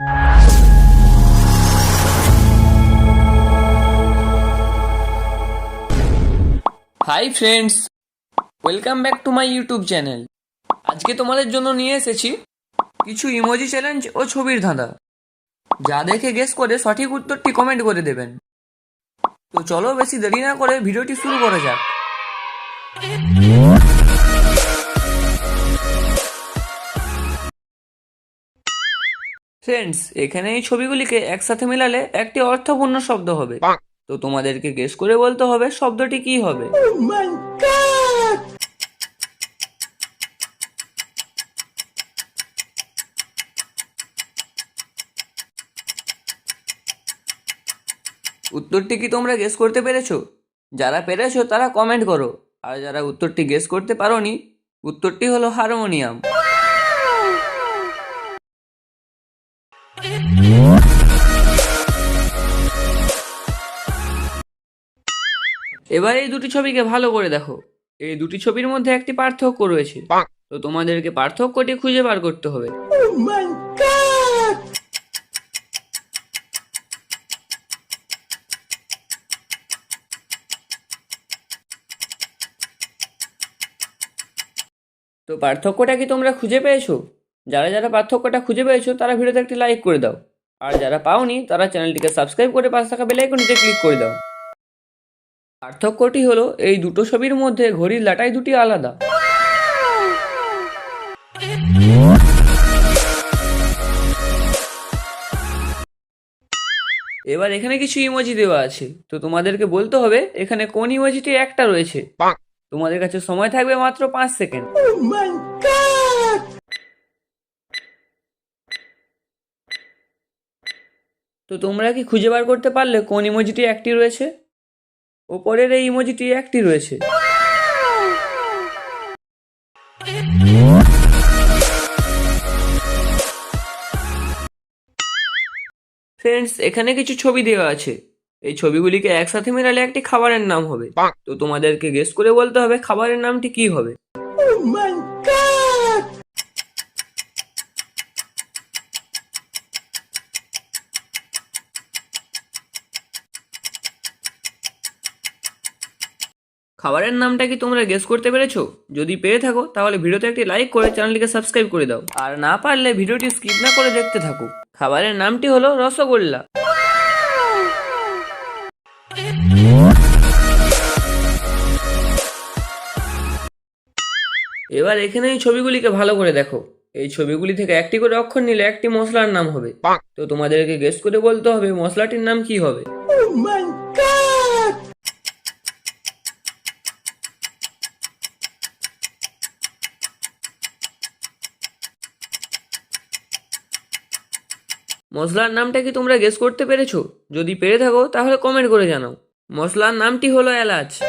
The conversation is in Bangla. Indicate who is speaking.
Speaker 1: Hi friends welcome back to my YouTube channel আজকে তোমাদের জন্য নিয়ে এসেছি কিছু ইমোজি চ্যালেঞ্জ ও ছবির ধাঁধা। যা দেখে গেস করে সঠিক উত্তরটি কমেন্ট করে দেবেন। তো চলো বেশি দেরি না করে ভিডিওটি শুরু করা যাক। ফ্রেন্ডস এখানে এই ছবিগুলিকে একসাথে মেলালে একটি অর্থপূর্ণ শব্দ হবে। তো তোমাদেরকে গেস করে বলতে হবে শব্দটি কি হবে। উত্তরটি কি তোমরা গেস করতে পেরেছ? যারা পেরেছ তারা কমেন্ট করো। আর যারা উত্তরটি গেস করতে পারোনি উত্তরটি হলো হারমোনিয়াম। এবার এই দুটি ছবিকে ভালো করে দেখো। এই দুটি ছবির মধ্যে একটি পার্থক্য রয়েছে। তো তোমাদেরকে পার্থক্যটি খুঁজে বার করতে হবে। তো পার্থক্যটা কি তোমরা খুঁজে পেয়েছ? যারা যারা পার্থক্যটা খুঁজে পেয়েছ তারা ভিডিওতে একটি লাইক করে দাও। আর যারা পাওনি তারা চ্যানেলটিকে সাবস্ক্রাইব করে পাশে থাকা বেল আইকনটিতে ক্লিক করে দাও। পার্থক্যটি হলো এই দুটো ছবির মধ্যে ঘড়ির লাটাই দুটি আলাদা। এবার এখানে কিছু ইমোজি দেওয়া আছে। তো তোমাদেরকে বলতে হবে এখানে কোন ইমোজিটি একটা রয়েছে? তোমাদের কাছে সময় থাকবে মাত্র পাঁচ সেকেন্ড তো তোমরা কি খুঁজে বার করতে পারলে কোন ইমোজিটি একটি রয়েছে? ওপরের এই ইমোজিটি একটি রয়েছে। ফ্রেন্ডস এখানে কিছু ছবি দেওয়া আছে। এই ছবিগুলিকে একসাথে মেলালে একটি খাবারের নাম হবে। তো তোমাদেরকে গেস করে বলতে হবে খাবারের নামটি কি হবে। খাবারের নামটা কি তোমরা গেস করতে পেরেছ? যদি পেরে থাকো তাহলে ভিডিওতে একটি লাইক করে চ্যানেলটিকে সাবস্ক্রাইব করে দাও। আর না পারলে ভিডিওটি স্কিপ না করে দেখতে থাকো। খাবারের নামটি হলো রসগোল্লা। এবার এখানে এই ছবিগুলিকে ভালো করে দেখো। এই ছবিগুলি থেকে একটি করে অক্ষর নিলে একটি মশলার নাম হবে। তো তোমাদেরকে গেস করে বলতে হবে মশলাটির নাম কি হবে। মশলার নামটা কি তোমরা গেস করতে পেরেছ? যদি পেরে থাকো, তাহলে কমেন্ট করে জানাও। মশলার নামটি হলো এলাচ।